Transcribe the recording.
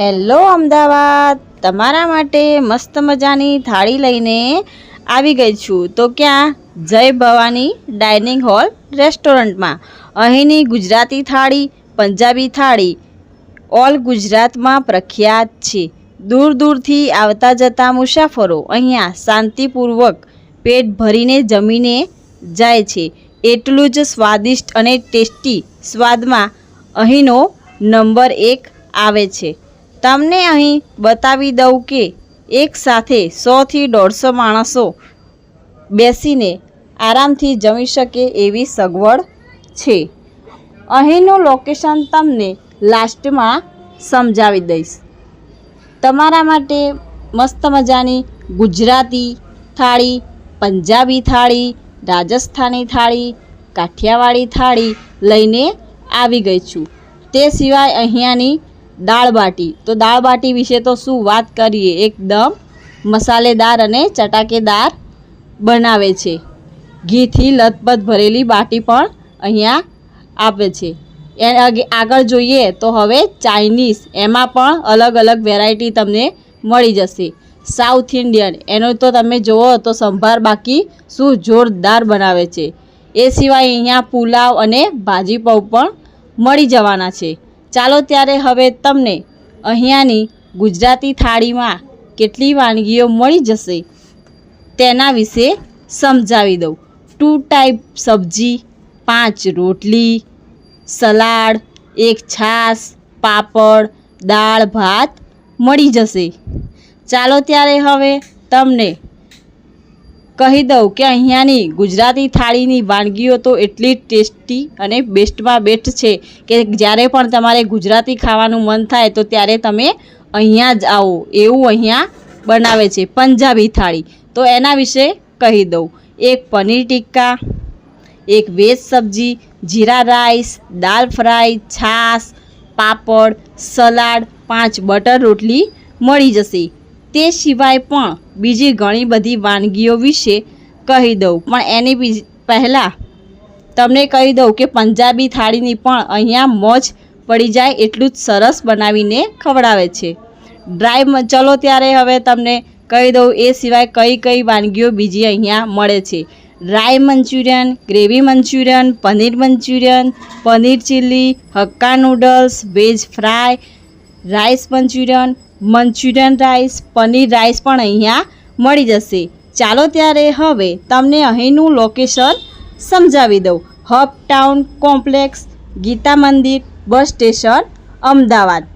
Hello Ahmedabad. તમારા માટે મસ્ત મજાની થાળી લઈને આવી ગઈ છું. તો ક્યાં? જય ભવાની ડાઇનિંગ હોલ રેસ્ટોરન્ટમાં. અહીંની ગુજરાતી થાળી, પંજાબી થાળી, ઓલ ગુજરાતમાં પ્રખ્યાત છે. દૂર દૂરથી આવતા જતા મુસાફરો અહીંયા શાંતિપૂર્વક પેટ ભરીને જમીને જાય છે. એટલું જ સ્વાદિષ્ટ અને ટેસ્ટી સ્વાદમાં અહીંનો નંબર એક આવે છે. તમને અહીં બતાવી દઉં કે એક સાથે સોથી દોઢસો માણસો બેસીને આરામથી જમી શકે એવી સગવડ છે. અહીંનું લોકેશન તમને લાસ્ટમાં સમજાવી દઈશ. તમારા માટે મસ્ત મજાની ગુજરાતી થાળી, પંજાબી થાળી, રાજસ્થાની થાળી, કાઠિયાવાડી થાળી લઈને આવી ગઈ છું. તે સિવાય અહીંયાની દાળ બાટી. તો દાળ બાટી વિશે તો શું વાત કરીએ? એકદમ મસાલેદાર અને ચટાકેદાર બનાવે છે. ઘીથી લથપથ ભરેલી બાટી પણ અહીંયા આપે છે. એ આગળ જોઈએ તો હવે ચાઇનીઝ. એમાં પણ અલગ અલગ વેરાયટી તમને મળી જશે. South Indian. એનો તો તમે જુઓ તો સંભાર બાકી શું જોરદાર બનાવે છે. એ સિવાય અહીંયા પુલાવ અને ભાજી પાઉં પણ મળી જવાના છે. ચાલો ત્યારે હવે તમને અહીંયાની ગુજરાતી થાળીમાં કેટલી વાનગીઓ મળી જશે તેના વિશે સમજાવી દઉં. ટુ ટાઈપ સબ્જી, પાંચ રોટલી, સલાડ, એક છાશ, પાપડ, દાળ, ભાત મળી જશે. ચાલો ત્યારે હવે તમને કહી દઉં કે અહીંયાની ગુજરાતી થાળીની વાનગીઓ તો એટલી ટેસ્ટી અને બેસ્ટમાં બેસ્ટ છે કે જ્યારે પણ તમારે ગુજરાતી ખાવાનું મન થાય તો ત્યારે તમે અહીંયા જ આવો. એવું અહીંયા બનાવે છે પંજાબી થાળી. તો એના વિશે કહી દઉં. એક પનીર ટિક્કા, એક વેજ સબ્જી, જીરા રાઈસ દાલ ફ્રાય, છાશ, પાપડ, સલાડ, પાંચ બટર રોટલી મળી જશે. તે સિવાય પણ બીજી ઘણી બધી વાનગીઓ વિશે કહી દઉં. પણ એની બીજી પહેલાં તમને કહી દઉં કે પંજાબી થાળીની પણ અહીંયા મોજ પડી જાય એટલું જ સરસ બનાવીને ખવડાવે છે. ડ્રાય ચલો ત્યારે હવે તમને કહી દઉં એ સિવાય કઈ કઈ વાનગીઓ બીજી અહીંયા મળે છે. Dry Manchurian, gravy Manchurian, paneer Manchurian, paneer chilli, Hakka noodles, veg fry, rice Manchurian Manchurian rice, paneer rice પણ અહીંયા મળી જશે. ચાલો ત્યારે હવે તમને અહીંનું લોકેશન સમજાવી દઉં. હબ ટાઉન કોમ્પ્લેક્સ ગીતા મંદિર, બસ સ્ટેશન, અમદાવાદ.